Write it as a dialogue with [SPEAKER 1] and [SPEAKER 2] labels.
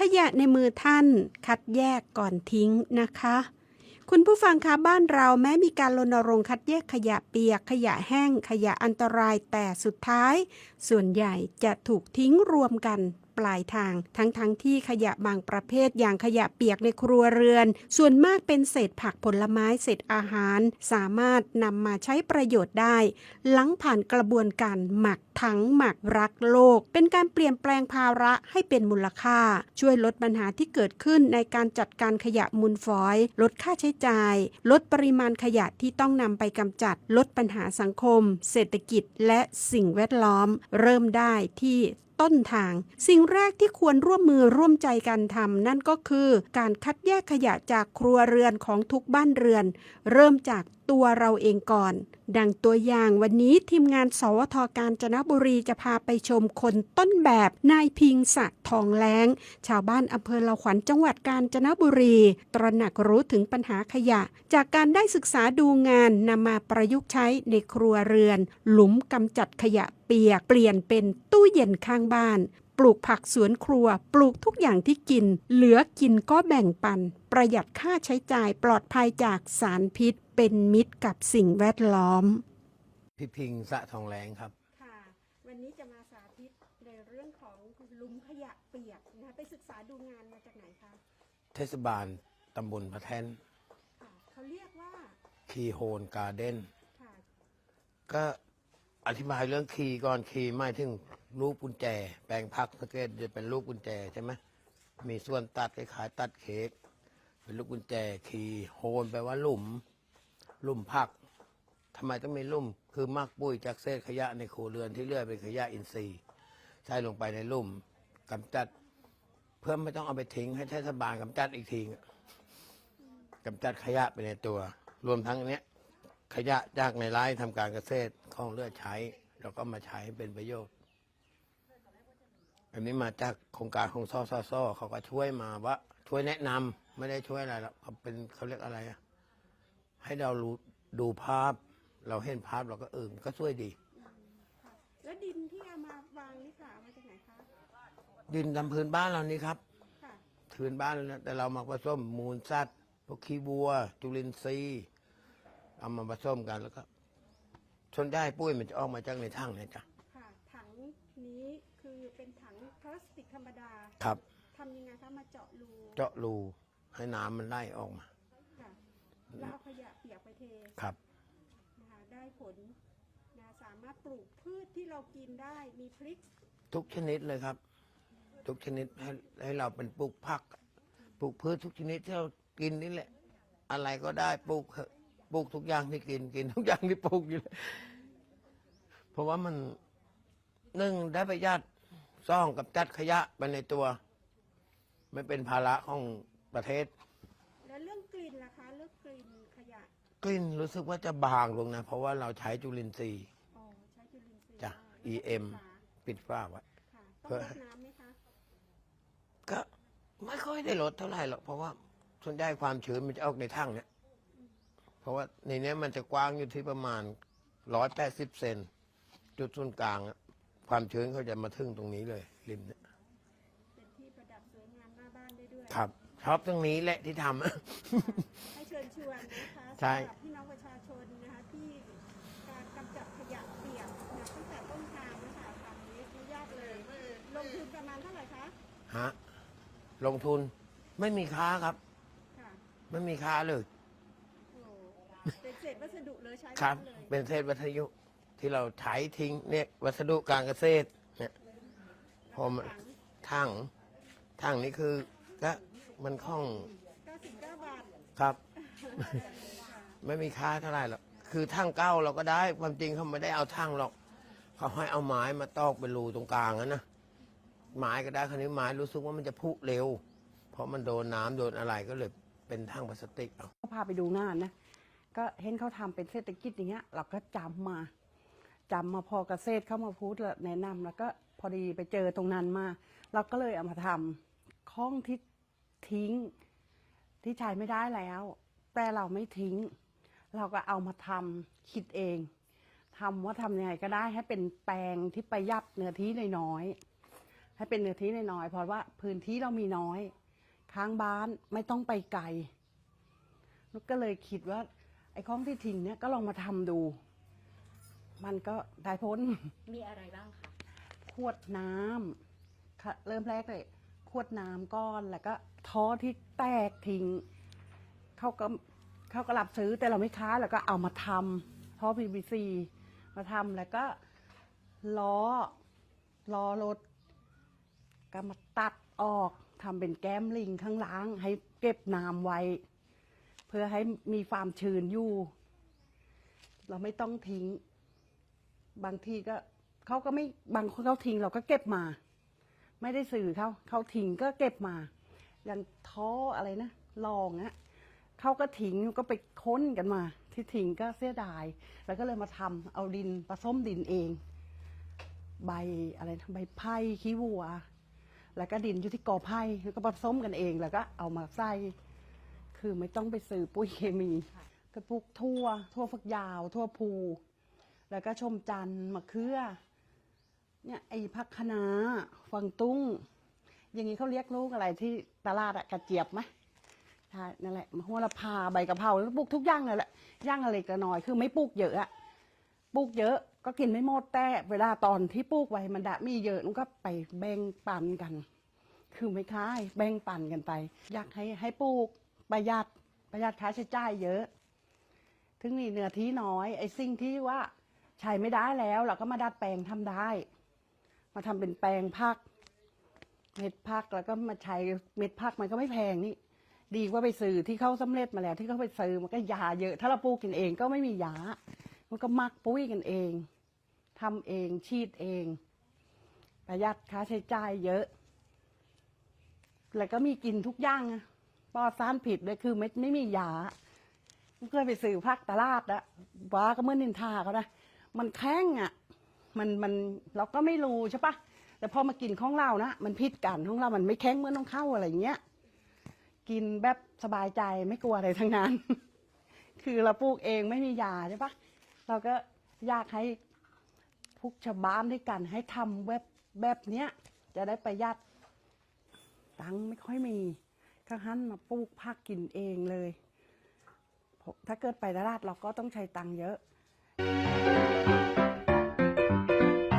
[SPEAKER 1] ขยะในมือท่านคัดแยกก่อนทิ้งนะคะ คุณผู้ฟังคะบ้านเราแม้มีการรณรงค์คัดแยกขยะเปียก ขยะแห้ง ขยะอันตรายแต่สุดท้าย ส่วนใหญ่จะถูกทิ้งรวมกัน ปลายทาง ทั้งๆทที่ขยะบางประเภทอย่างขยะเปียกในครัวเรือน ส่วนมากเป็นเศษผักผลไม้เศษอาหาร สามารถนำมาใช้ประโยชน์ได้ หลังผ่านกระบวนการหมักถังหมักรักโลก เป็นการเปลี่ยนแปลงภาระให้เป็นมูลค่า ช่วยลดปัญหาที่เกิดขึ้นในการจัดการขยะมูลฝอย ลดค่าใช้จ่าย ลดปริมาณขยะที่ต้องนำไปกำจัด ลดปัญหาสังคม เศรษฐกิจและสิ่งแวดล้อม เริ่มได้ที่ต้นทาง สิ่งแรกที่ควรร่วมมือร่วมใจกันทำนั่นก็คือ การคัดแยกขยะจากครัวเรือนของทุกบ้านเรือน เริ่มจากตัวเราเองก่อน ดังตัวอย่างวันนี้ทีมงานสวทการจนบุรีจะพาไปชมคนต้นแบบนายพิงศักดิ์ทองแล้ง ชาวบ้านอำเภอละขวัญจังหวัดกาญจนบุรี ตระหนักรู้ถึงปัญหาขยะ จากการได้ศึกษาดูงานนำมาประยุกต์ใช้ในครัวเรือน หลุมกำจัดขยะเปียกเปลี่ยนเป็นตู้เย็นข้างบ้านปลูกผักสวนครัว ปลูกทุกอย่างที่กิน เหลือกินก็แบ่งปัน ประหยัดค่าใช้จ่ายปลอดภัยจากสารพิษ เป็นมิตรกับสิ่งแวดล้อม
[SPEAKER 2] พี่พิงสะทองแรงครับ
[SPEAKER 1] ค่ะ วันนี้จะมาสาธิตในเรื่องของหลุมขยะเปียกนะคะไปศึกษาดูงานมาจากไหนคะ
[SPEAKER 2] เทศบาลตำบลพระแท่น
[SPEAKER 1] ค่ะเขาเรียกว่า
[SPEAKER 2] คีโฮนการ์เด้น
[SPEAKER 1] ค่ะ
[SPEAKER 2] ก็อธิบายเรื่องคีย์ก่อนคีย์หมายถึงลูกกุญแจ แปลงพักสังเกตจะเป็นลูกกุญแจใช่ไหมมีส่วนตัดคล้ายๆตัดเค้กเป็นลูกกุญแจคีย์โฮนแปลว่าหลุมห ลุ่มพักทำไมต้องมีลุ่ม คือมักปุ้ยจากเศษขยะในครัวเรือนที่เลือเป็นขยะอินทรีย์ใส่ลงไปในลุ่มกำจัด เพื่อไม่ต้องเอาไปทิ้งให้เทศบาลกำจัดอีกทีอะกำจัดขยะไปในตัว รวมทั้งเนี้ยขยะจากในไร่ทำการเกษตรของเลือดใช้ แล้วก็มาใช้เป็นประโยชน์ อันนี้มาจากโครงการของซอซอซอเขาก็ช่วยมาว่า ช่วยแนะนำไม่ได้ช่วยอะไรหรอกเขาเป็นเขาเรียกอะไรอะ ให้เรารู้ดูภาพ เราเห็นภาพเราก็เออก็ช่วยดี
[SPEAKER 1] ค่ะแล้วดินที่เอามาวางนี่ค่ะเอามาจากไหนคะ
[SPEAKER 2] ดินตามพื้นบ้านเรานี่ครับ
[SPEAKER 1] ค่ะ
[SPEAKER 2] พื้นบ้านเราเนี่ยแต่เรามาผสมมูลสัตว์พวกขี้วัว จุลินทรีย์เอามาผสมกันแล้วก็ชนได้ปุ้ยมันจะออกมาจากในถังเนี่ยจ้ะ
[SPEAKER 1] ค่ะ ถังนี้คือเป็นถังพลาสติกธรรมดา
[SPEAKER 2] ครับ
[SPEAKER 1] ทำยังไงคะ มาเจาะรู
[SPEAKER 2] เจาะรูให้น้ำมันไล่ออกมา
[SPEAKER 1] ค่ะ แล้วเอาขยะเปียกไปเท
[SPEAKER 2] ครับ
[SPEAKER 1] นะคะได้ผลนะสามารถปลูกพืชที่เรากินได้มีพริก
[SPEAKER 2] ทุกชนิดเลยครับ ทุกชนิดให้ให้เราเป็นปลูกผัก ปลูกพืชทุกชนิดที่เรากินนี่แหละ อะไรก็ได้ปลูกเถอะปลูกทุกอย่างที่กินกินทุกอย่างที่ปลูกอยู่เลยเพราะว่ามันหนึ่งได้ประหยัดสองกับจัดขยะไปในตัว ไม่เป็นภาระของประเทศ
[SPEAKER 1] แล้วเรื่องกลิ่นล่ะคะ เรื่องกลิ่นขยะ
[SPEAKER 2] กลิ่นรู้สึกว่าจะบางลงนะ เพราะว่าเราใช้จุลินทรีย์
[SPEAKER 1] อ๋อใช้จุลินทรีย์
[SPEAKER 2] จ้ะ
[SPEAKER 1] ได้
[SPEAKER 2] EM
[SPEAKER 1] ฝา
[SPEAKER 2] ปิดฝ้าไว้
[SPEAKER 1] ค่ะ
[SPEAKER 2] เพื่
[SPEAKER 1] ต้อง
[SPEAKER 2] อ
[SPEAKER 1] รดน้ำไหมคะ
[SPEAKER 2] ก็ไม่ค่อยได้ลดเท่าไหร่หรอกเพราะว่าส่วนใหญ่ความชื้นมันจะออกในถังเนี่ยเพราะว่าในเนี้ยมันจะกว้างอยู่ที่ประมาณร้อยแปดสิบเซนจุดศูนย์กลางอะความชื้นเขาจะมาถึงตรงนี้เลย ริมเนี่ย
[SPEAKER 1] เป็นที่ประดับสวยงามหน้าบ้านได้ด้วย
[SPEAKER 2] ครับชอบตรงนี้แหละที่ทำ
[SPEAKER 1] ให้
[SPEAKER 2] ใช่
[SPEAKER 1] สำหรับพี่น้องประชาชนนะคะที่การกำจัดขยะเปียกนะตั้งแต่ต้นทางนะคะทำนี้ไม่ยากเลยลงทุนประมาณเท่าไหร่คะ
[SPEAKER 2] ฮะลงทุนไม่มีค่าครับ
[SPEAKER 1] ค่ะ
[SPEAKER 2] ไม่มีค่าเลย
[SPEAKER 1] โอ้เป็นเศษวัสดุเลยใช้
[SPEAKER 2] ครับ
[SPEAKER 1] ได้เลย
[SPEAKER 2] เป็นเศษวัสดุที่เราใช้ทิ้งเนี่ยวัสดุการเกษตรเนี่ยพอมัน
[SPEAKER 1] ถัง
[SPEAKER 2] ถังถังนี่คือก็มันคล่อง
[SPEAKER 1] 99 บาท
[SPEAKER 2] ครับ
[SPEAKER 1] ค่ะ
[SPEAKER 2] ไม่มีค่าเท่าไหร่หรอกคือทั้งเก้าเราก็ได้ความจริงเขาไม่ได้เอาทั้งหรอก เขาให้เอาไม้มาตอกเป็นรูตรงกลางนะนะไม้ก็ได้คราวนี้ไม้รู้สึกว่ามันจะพุเร็ว เพราะมันโดนน้ำโดนอะไรก็เลยเป็นทั้งพลาสติกเอา
[SPEAKER 3] ก็พาไปดูงานนะ ก็เห็นเขาทำเป็นเศรษฐกิจอย่างเงี้ย เราก็จำมาจำมาพอเกษตรเข้ามาพูดแล้วแนะนำแล้วก็พอดีไปเจอตรงนั้นมา เราก็เลยเอามาทำข้องที่ทิ้ง ที่ใช้ไม่ได้แล้ว แต่เราไม่ทิ้ง เราก็เอามาทำคิดเองทำว่าทำยังไงก็ได้ให้เป็นแปลงที่ประหยัดเนื้อที่น้อยให้เป็นเนื้อที่น้อยๆเพราะว่าพื้นที่เรามีน้อยข้างบ้านไม่ต้องไปไกลนุกก็เลยคิดว่า ไอ้ของที่ทิ้งเนี่ยก็ลองมาทำดู มันก็ได้ผล
[SPEAKER 4] มีอะไรบ้างคะ
[SPEAKER 3] ขวดน้ำค่ะเริ่มแรกเลยขวดน้ำก้อนแล้วก็ท้อที่แตกทิ้งเขาก็ เขาก็รับซื้อแต่เราไม่ค้าแล้วก็เอามาทำท่อ PVC มาทำแล้วก็ล้อล้อรถก็มาตัดออกทำเป็นแก้มลิงข้างล่าง ให้เก็บน้ำไว้ เพื่อให้มีความชื้นอยู่ เราไม่ต้องทิ้ง บางทีก็เขาก็ไม่บางคนเขาทิ้งเราก็เก็บมา ไม่ได้สื่อเขาเขาทิ้งก็เก็บมา อย่างท้ออะไรนะลองอะ เขาก็ทิ้งก็ไปค้นกันมา ที่ทิ้งก็เสียดาย แล้วก็เลยมาทำเอาดินผสมดินเอง ใบอะไรใบไผ่ขี้วัว แล้วก็ดินอยู่ที่กอไผ่แล้วก็ผสมกันเอง แล้วก็เอามาใส่คือไม่ต้องไปซื้อปุ๋ยเคมีก็ปลูกทั่ว ทั่วฝักยาว ทั่วภูแล้วก็ชมจันทร์มะเขือเนี่ยไอ้พักคะน้าฟังตุ้ง อย่างนี้เขาเรียกลูกอะไรที่ตลาดอะกระเจี๊ยบไหม ใช่นั่นแหละหัวละพาใบกะเพราแล้วปลูกทุกอย่างนั่นแหละย่างอะไรก็น้อยคือไม่ปลูกเยอะอะปลูกเยอะก็กินไม่หมดแต่เวลาตอนที่ปลูกไว้มันดะมีเยอะมันก็ไปแบ่งปันกัน คือไม่ค้ายแบ่งปันกันไป อยากให้ให้ปลูกประหยัดประหยัดค่าใช้จ่ายเยอะ ถึงมีเนื้อที่น้อย ไอ้สิ่งที่ว่าใช้ไม่ได้แล้ว เราก็มาดัดแปลงทำได้ มาทำเป็นแปลงผัก เม็ดผักแล้วก็มาใช้เม็ดผักมันก็ไม่แพงนี่ ดีกว่าไปซื้อที่เขาสำเร็จมาแล้ว ที่เขาไปซื้อมันก็ยาเยอะ ถ้าเราปลูกกินเองก็ไม่มียา มันก็มักปุ้ยกันเองทำเองชีดเอง ประหยัดค่าใช้จ่ายเยอะ แล้วก็มีกินทุกอย่างอะปอดสารผิดเลยคือไม่ไม่มียาเคยไปซื้อพักตลาดอะว่าก็เมื่อนินทาเขานะมันแข้งอะมันมันเราก็ไม่รู้ใช่ปะแต่พอมากินของเรานะมันพิษกันของเรา มันไม่แข้งเมื่อน้องเข้าอะไรอย่างเงี้ย กินแบบสบายใจไม่กลัวอะไรทั้งนั้น คือเราปลูกเองไม่มียาใช่ปะเราก็อยากให้พวกชาวบ้านด้วยกัน ให้ทำแบบแบบเนี้ย จะได้ประหยัดตังค์ไม่ค่อยมีก็หันมาปลูกผักกินเองเลย ถ้าเกิดไปตลาดเราก็ต้องใช้ตังค์เยอะ